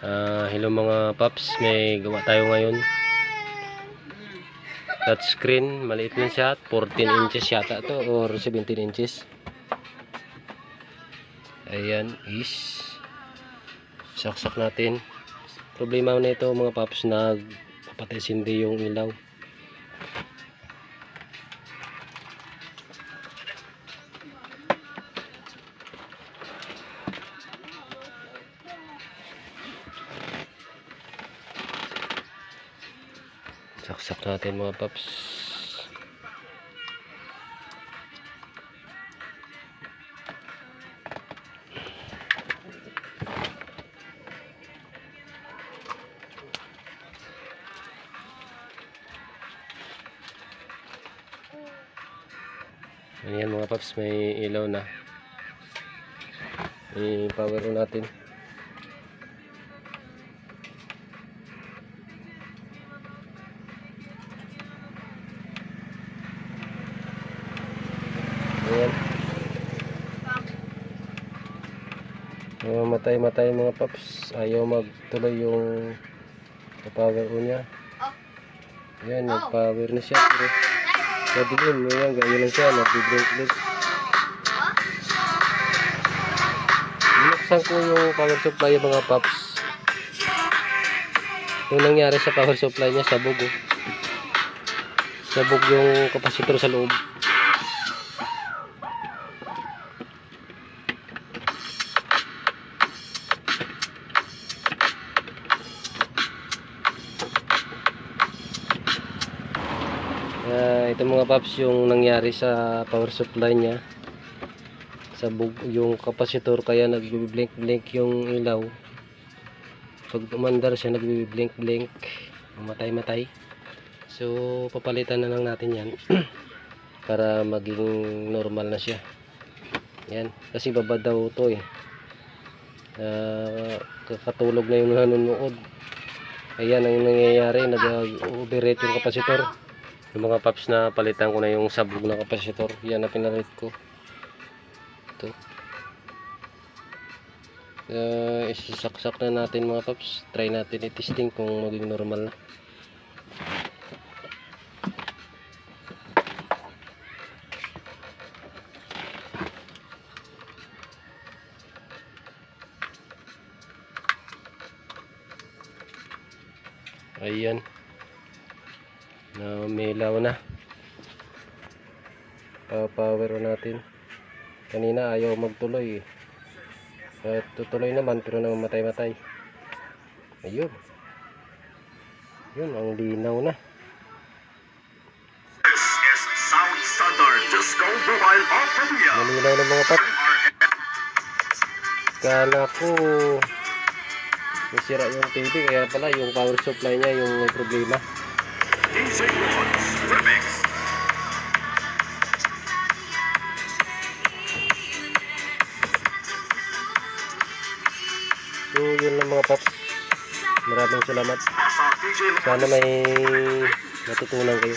Ah, hello mga paps, may gawa tayo ngayon. Touchscreen, maliit lang siya, 14 inches yata to or 17 inches. Ayan is saksak natin. Problema nito mga paps nag papatay sindi yung ilaw. Saksak natin mga paps. Ayan mga paps, may ilaw na. I-power natin. Mamatay matay mga paps. Ayaw magtuloy yung power on niya. Ayan, nag-power na siya. Pero madilim. Ayan, ganyan lang siya. Nag-blink-blink. Binuksan ko yung power supply mga paps. Yung nangyari sa power supply niya, sabog oh. Sabog yung kapasitor sa loob. Ah, ito mga paps yung nangyari sa power supply niya. Sabog yung kapasitor kaya nagbi-blink-blink yung ilaw. Pag umandar siya nagbi-blink-blink, mamatay-matay. So papalitan na lang natin 'yan para maging normal na siya. Yan, kasi baba daw 'to eh. Ah, kakatulog na yung nanonood. Ayan ang nangyayari, nag-overrate yung kapasitor. Yung mga paps na palitan ko na yung sabog na kapasitor. Yan na pinalit ko. Ito. Uh, isasaksak na natin mga paps. Try natin i-testing kung maging normal na. Ayan na. May ilaw na pa-power on natin. Kanina ayaw magtuloy eh. tutuloy naman pero namamatay-matay ayun. Yun ang linaw na. Malinaw na mga pat kala ko nasira yung TV kaya pala yung power supply niya yung may problema DJ Remix. so yun lang mga paps maraming salamat sana may natutunan kayo